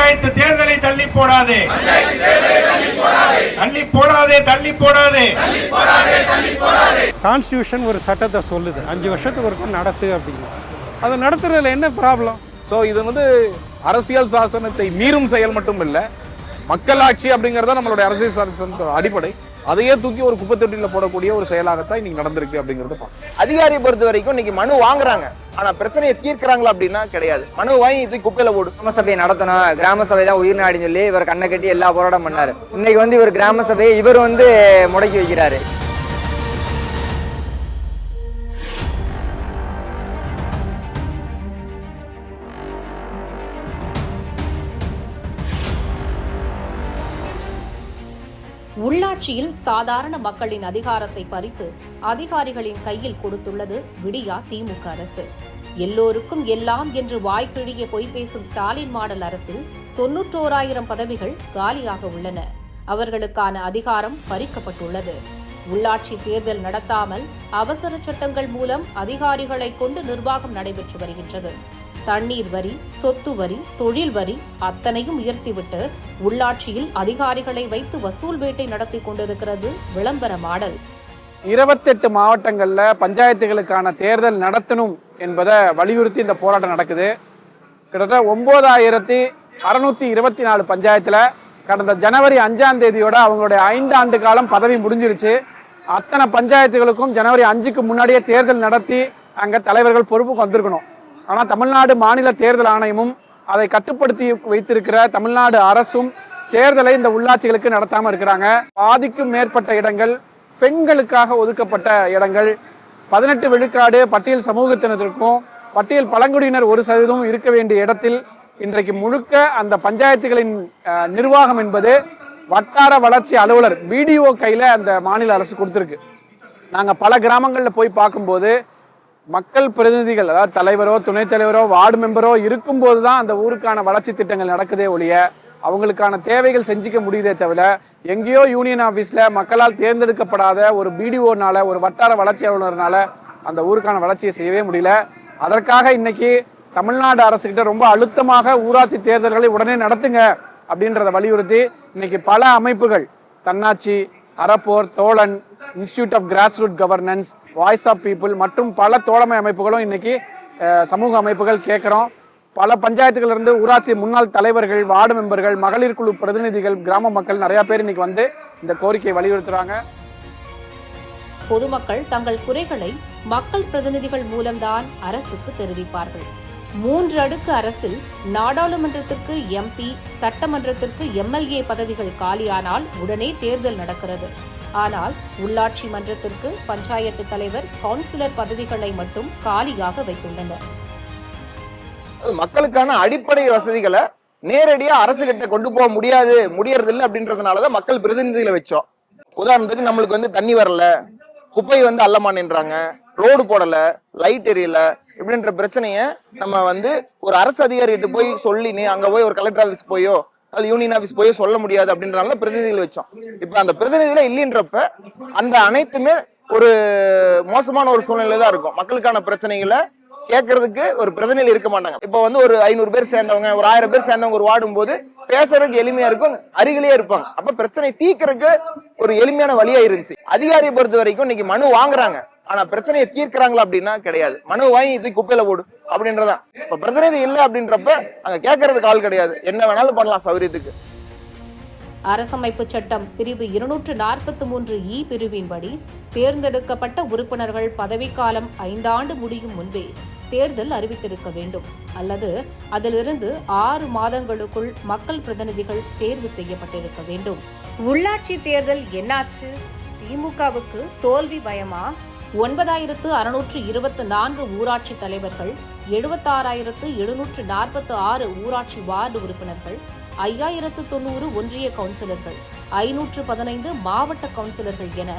பஞ்சாயத்து தேர்தலை தள்ளி போடாதே. தள்ளி போடாதே தள்ளி போடாதே. கான்ஸ்டியூஷன் ஒரு சட்டத்தை சொல்லுது. அஞ்சு வருஷத்துக்கு ஒருக்க நடத்து அப்படின்னு அதை நடத்துறதுல என்ன ப்ராப்ளம் ஸோ இது வந்து அரசியல் சாசனத்தை மீறும் செயல் மட்டும் இல்லை மக்களாட்சி அப்படிங்கிறத நம்மளுடைய அரசியல் சாசனத்தோட அடிப்படை. அதையே தூக்கி ஒரு குப்பை தொட்டியில் போடக்கூடிய ஒரு செயலாகத்தான் இன்னைக்கு நடந்திருக்கு அப்படிங்கிறத பார்க்கணும் அதிகாரியை பொறுத்த வரைக்கும் இன்னைக்கு மனு வாங்குறாங்க. ஆனா பிரச்சனையை தீர்க்கறாங்களா அப்படின்னா கிடையாது. மனு வாங்கி இது குப்பையில போடு. கிராம சபையை நடத்தணும். கிராம சபை தான் உயிர் நாடின்னு சொல்லி இவர் கண்ணை கட்டி எல்லா போராட்டம் பண்ணாரு. இன்னைக்கு வந்து இவர் கிராம சபையை இவர் வந்து முடக்கி வைக்கிறாரு. ஆட்சியில் சாதாரண மக்களின் அதிகாரத்தை பறித்து அதிகாரிகளின் கையில் கொடுத்துள்ளது விடியா திமுக அரசு. எல்லோருக்கும் எல்லாம் என்று வாய்க்கிழிய பொய் பேசும் ஸ்டாலின் மாடல் அரசில் தொன்னூற்றோராயிரம் பதவிகள் காலியாக உள்ளன. அவர்களுக்கான அதிகாரம் பறிக்கப்பட்டுள்ளது. உள்ளாட்சி தேர்தல் நடத்தாமல் அவசர சட்டங்கள் மூலம் அதிகாரிகளை கொண்டு நிர்வாகம் நடைபெற்று வருகின்றது. தண்ணீர் வரி சொத்து வரி தொழில் வரி அத்தனையும் உயர்த்திவிட்டு உள்ளாட்சியில் அதிகாரிகளை வைத்து வசூல் வேட்டை நடத்தி கொண்டிருக்கிறது விளம்பர மாடல். இருபத்தெட்டு மாவட்டங்களில் பஞ்சாயத்துகளுக்கான தேர்தல் நடத்தணும் என்பதை வலியுறுத்தி இந்த போராட்டம் நடக்குது. கிட்டத்தட்ட ஒன்பதாயிரத்தி அறுநூத்தி இருபத்தி நாலு பஞ்சாயத்தில் கடந்த ஜனவரி அஞ்சாம் தேதியோட அவங்களுடைய ஐந்து ஆண்டு காலம் பதவி முடிஞ்சிருச்சு. அத்தனை பஞ்சாயத்துகளுக்கும் ஜனவரி அஞ்சுக்கு முன்னாடியே தேர்தல் நடத்தி அங்கே தலைவர்கள் பொறுப்புக்கு வந்திருக்கணும். ஆனால் தமிழ்நாடு மாநில தேர்தல் ஆணையமும் அதை கட்டுப்படுத்தி வைத்திருக்கிற தமிழ்நாடு அரசும் தேர்தலை இந்த உள்ளாட்சிகளுக்கு நடத்தாமல் இருக்கிறாங்க. பாதிக்கும் மேற்பட்ட இடங்கள் பெண்களுக்காக ஒதுக்கப்பட்ட இடங்கள் பதினெட்டு விழுக்காடு பட்டியல் சமூகத்தினருக்கும் பட்டியல் பழங்குடியினர் ஒரு சதவீதமும் இருக்க வேண்டிய இடத்தில் இன்றைக்கு முழுக்க அந்த பஞ்சாயத்துகளின் நிர்வாகம் என்பது வட்டார வளர்ச்சி அலுவலர் பிடிஓ கையில் அந்த மாநில அரசு கொடுத்துருக்கு. நாங்கள் பல கிராமங்களில் போய் பார்க்கும்போது மக்கள் பிரதிநிதிகள் அதாவது தலைவரோ துணைத் தலைவரோ வார்டு மெம்பரோ இருக்கும்போது தான் அந்த ஊருக்கான வளர்ச்சி திட்டங்கள் நடக்குதே ஒழிய அவங்களுக்கான தேவைகள் செஞ்சுக்க முடியுதே தவிர எங்கேயோ யூனியன் ஆஃபீஸில் மக்களால் தேர்ந்தெடுக்கப்படாத ஒரு பிடிஓனால ஒரு வட்டார வளர்ச்சி அலுவலர்னால அந்த ஊருக்கான வளர்ச்சியை செய்யவே முடியல. அதற்காக இன்னைக்கு தமிழ்நாடு அரசுகிட்ட ரொம்ப அழுத்தமாக ஊராட்சி தேர்தல்களை உடனே நடத்துங்க அப்படின்றத வலியுறுத்தி இன்னைக்கு பல அமைப்புகள் தன்னாட்சி Arappor Thozhan institute of grass root governance voice of people மற்றும் பல தோழமை அமைப்புகளும் இன்றைக்கி சமூக அமைப்புகள் கேட்குறோம். பல பஞ்சாயத்துகளிலிருந்து ஊராட்சி முன்னாள் தலைவர்கள் வார்டு மெம்பர்கள் மகளிர் குழு பிரதிநிதிகள் கிராம மக்கள் நிறையா பேர் இன்னைக்கு வந்து இந்த கோரிக்கையை வலியுறுத்துகிறாங்க பொதுமக்கள் தங்கள் குறைகளை மக்கள் பிரதிநிதிகள் மூலம்தான் அரசுக்கு தெரிவிப்பார்கள். மூன்று அடுக்கு அரசில் நாடாளுமன்றத்திற்கு எம்பி சட்டமன்றத்திற்கு எம்எல்ஏ பதவிகள் காலியானால் உடனே தேர்தல் நடக்கிறது. ஆனால் உள்ளாட்சி மன்றத்திற்கு பஞ்சாயத்து தலைவர் கவுன்சிலர் பதவிகளை மட்டும் காலியாக வைத்துள்ளனர். மக்களுக்கான அடிப்படை வசதிகளை நேரடியா அரசு கிட்ட கொண்டு போக முடியாது முடியறது இல்லை அப்படின்றதுனாலதான் மக்கள் பிரதிநிதிகளை வச்சோம். உதாரணத்துக்கு நம்மளுக்கு வந்து தண்ணி வரல குப்பை வந்து அள்ளமான்ன்றாங்க ரோடு போடல லைட் எரியல இப்படின்ற பிரச்சனைய நம்ம வந்து ஒரு அரசு அதிகாரிகிட்ட போய் சொல்லி அங்க போய் ஒரு கலெக்டர் ஆஃபீஸ் போயோ அது யூனியன் ஆஃபீஸ் போய் சொல்ல முடியாது அப்படின்றனால பிரதிநிதிகள் வச்சோம். இப்ப அந்த பிரதிநிதிகளே இல்லைன்றப்ப அந்த அனைத்துமே ஒரு மோசமான ஒரு சூழ்நிலை தான் இருக்கும். மக்களுக்கான பிரச்சனைகளை கேட்கறதுக்கு ஒரு பிரதிநிதி இருக்க மாட்டாங்க. இப்போ வந்து ஒரு ஐநூறு பேர் சேர்ந்தவங்க ஒரு ஆயிரம் பேர் சேர்ந்தவங்க ஒரு வாடும் போது பேசுறதுக்கு எளிமையா இருக்கும் அருகிலேயே இருப்பாங்க. அப்ப பிரச்சனை தீர்க்கறதுக்கு ஒரு எளிமையான வழியா இருந்துச்சு. அதிகாரியை பொறுத்த வரைக்கும் இன்னைக்கு மனு வாங்குறாங்க. ஆனா பிரச்சனையை தீர்க்கறாங்களா அப்படின்னா கிடையாது. மனு வாங்கி இது குப்பையில போடு அப்படின்றதான் இப்ப பிரதிநிதி இல்ல அப்படின்றப்ப அங்க கேட்கறதுக்கு ஆள் கிடையாது. என்ன வேணாலும் பண்ணலாம் சௌரியத்துக்கு. அரசமைப்பு சட்டம் பிரிவு இருநூற்று நாற்பத்தி மூன்று இ பிரிவின்படி தேர்ந்தெடுக்கப்பட்ட உறுப்பினர்கள் பதவிக்காலம் ஐந்தாண்டு முடியும் முன்பே தேர்தல் அறிவித்திருக்க வேண்டும். அல்லது அதிலிருந்து ஆறு மாதங்களுக்குள் மக்கள் பிரதிநிதிகள் தேர்வு செய்யப்பட்டிருக்க வேண்டும். உள்ளாட்சி தேர்தல் என்னாச்சு? திமுகவுக்கு தோல்வி பயமா? ஒன்பதாயிரத்து அறுநூற்று இருபத்து நான்கு ஊராட்சி தலைவர்கள் எழுபத்தாறாயிரத்து எழுநூற்று நாற்பத்து ஆறு ஊராட்சி வார்டு உறுப்பினர்கள் ஐயாயிரத்து தொண்ணூறு ஒன்றிய கவுன்சிலர்கள் ஐநூற்று பதினைந்து மாவட்ட கவுன்சிலர்கள் என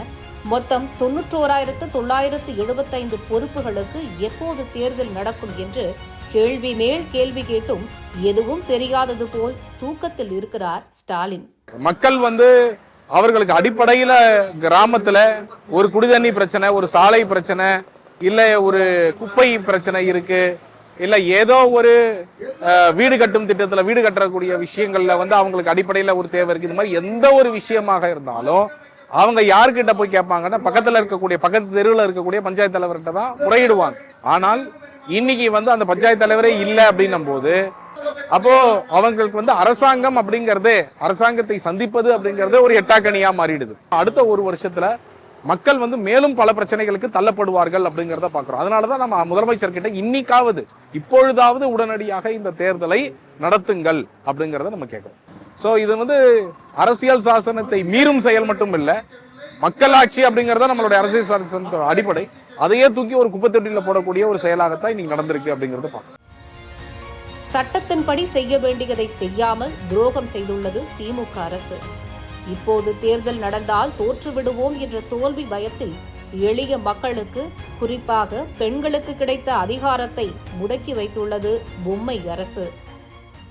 மொத்தம் தொன்னூற்றோராயிரத்து தொள்ளாயிரத்து எழுபத்தைந்து பொறுப்புகளுக்கு எப்போது தேர்தல் நடக்கும் என்று கேள்வி மேல் கேள்வி கேட்டும் எதுவும் தெரியாதது போல் தூக்கத்தில் இருக்கிறார் ஸ்டாலின். மக்கள் வந்து அவர்களுக்கு அடிப்படையில் கிராமத்தில் ஒரு குடிதண்ணி பிரச்சனை ஒரு சாலை பிரச்சனை இல்லை ஒரு குப்பை பிரச்சனை இருக்குது இல்லை ஏதோ ஒரு வீடு கட்டும் திட்டத்தில் வீடு கட்டக்கூடிய விஷயங்களில் வந்து அவங்களுக்கு அடிப்படையில் ஒரு தேவை இருக்குது இது மாதிரி எந்த ஒரு விஷயமாக இருந்தாலும் அவங்க யார்கிட்ட போய் கேட்பாங்கன்னா பக்கத்தில் இருக்கக்கூடிய பக்கத்து தெருவில் இருக்கக்கூடிய பஞ்சாயத்து தலைவர்கிட்ட தான் முறையிடுவாங்க. ஆனால் இன்னைக்கு வந்து அந்த பஞ்சாயத்து தலைவரே இல்லை அப்படின்னும் போது அப்போ அவங்களுக்கு வந்து அரசாங்கம் அப்படிங்கறதே அரசாங்கத்தை சந்திப்பது அப்படிங்கிறதே ஒரு எட்டாக்கணியா மாறிடுது. அடுத்த ஒரு வருஷத்துல மக்கள் வந்து மேலும் பல பிரச்சனைகளுக்கு தள்ளப்படுவார்கள் அப்படிங்கிறத பார்க்குறோம் அதனால தான் நம்ம முதலமைச்சர் கிட்ட இன்னைக்காவது இப்பொழுதாவது உடனடியாக இந்த தேர்தலை நடத்துங்கள் அப்படிங்கிறத நம்ம கேட்குறோம் ஸோ இது வந்து அரசியல் சாசனத்தை மீறும் செயல் மட்டும் இல்லை மக்களாட்சி அப்படிங்கிறத நம்மளுடைய அரசியல் சாசனத்தோட அடிப்படை. அதையே தூக்கி ஒரு குப்பைத்தொட்டியில் போடக்கூடிய ஒரு செயலாகத்தான் இன்னைக்கு நடந்திருக்கு அப்படிங்கிறத பார்க்கிறோம் சட்டத்தின்படி செய்ய வேண்டியதை செய்யாமல் துரோகம் செய்துள்ளது திமுக அரசு. இப்போது தேர்தல் நடந்தால் தோற்றுவிடுவோம் என்ற தோல்வி பயத்தில் எளிய மக்களுக்கு குறிப்பாக பெண்களுக்கு கிடைத்த அதிகாரத்தை முடக்கி வைத்துள்ளது பொம்மை அரசு.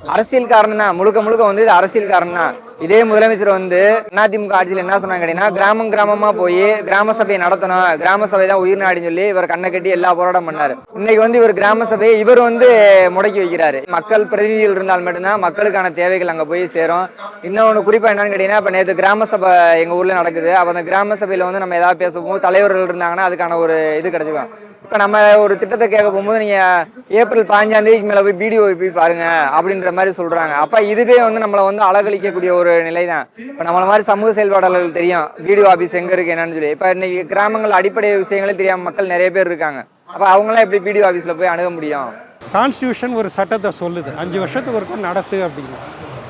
அரசியல் காரணம் தான் முழுக்க முழுக்க வந்து இது அரசியல் காரணம் தான் இதே முதலமைச்சர் வந்து அதிமுக ஆட்சியில் என்ன சொன்னாங்க கேட்டீங்கன்னா கிராமம் கிராமமா போய் கிராம சபையை நடத்தணும். கிராம சபை தான் உயிர் நாடின்னு சொல்லி இவர் கண்ணை கட்டி எல்லா போராட்டம் பண்ணாரு. இன்னைக்கு வந்து இவர் கிராம சபையை இவர் வந்து முடக்கி வைக்கிறாரு. மக்கள் பிரதிநிதிகள் இருந்தால் மட்டும்தான் மக்களுக்கான தேவைகள் அங்க போய் சேரும். இன்னொன்று குறிப்பா என்னன்னு கேட்டீங்கன்னா இப்ப நேற்று கிராம சபை எங்க ஊர்ல நடக்குது. அப்ப அந்த கிராம சபையில வந்து நம்ம ஏதாவது பேசும்போது தலைவர்கள் இருந்தாங்கன்னா அதுக்கான ஒரு இது கிடைச்சிக்கும். இப்போ நம்ம ஒரு திட்டத்தை கேட்க போகும்போது நீங்கள் ஏப்ரல் பதினஞ்சாம் தேதிக்கு மேலே போய் பிடிஓ போய் பாருங்க அப்படின்ற மாதிரி சொல்கிறாங்க அப்போ இதுவே வந்து நம்மளை வந்து அழகழிக்கக்கூடிய ஒரு நிலை தான் இப்போ நம்மளை மாதிரி சமூக செயல்பாடாளர்கள் தெரியும். பிடிஓ ஆஃபீஸ் எங்கே இருக்கு என்னன்னு சொல்லி. இப்போ இன்றைக்கி கிராமங்கள் அடிப்படை விஷயங்களே தெரியாமல் மக்கள் நிறைய பேர் இருக்காங்க. அப்போ அவங்களாம் எப்படி பிடிஓ ஆஃபீஸில் போய் அணுக முடியும்? கான்ஸ்டியூஷன் ஒரு சட்டத்தை சொல்லுது. அஞ்சு வருஷத்துக்கு ஒருக்கும் நடத்து அப்படின்னு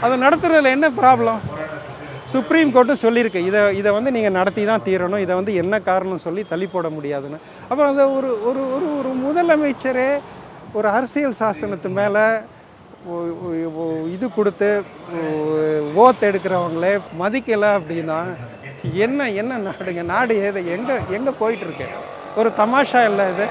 அதை நடத்துறதுல என்ன ப்ராப்ளம் சுப்ரீம் கோர்ட்டும் சொல்லியிருக்கு. இதை இதை வந்து நீங்கள் நடத்தி தான் தீரணும். இதை வந்து என்ன காரணம் சொல்லி தள்ளி போட முடியாதுன்னு. அப்புறம் அந்த ஒரு ஒரு ஒரு ஒரு முதலமைச்சரே ஒரு அரசியல் சாசனத்து மேலே இது கொடுத்து ஓத் எடுக்கிறவங்களே மதிக்கலை அப்படின்னா என்ன என்ன நாடுங்க? நாடு எது எங்கே எங்கே போயிட்டுருக்கு ஒரு தமாஷா இல்லை இது?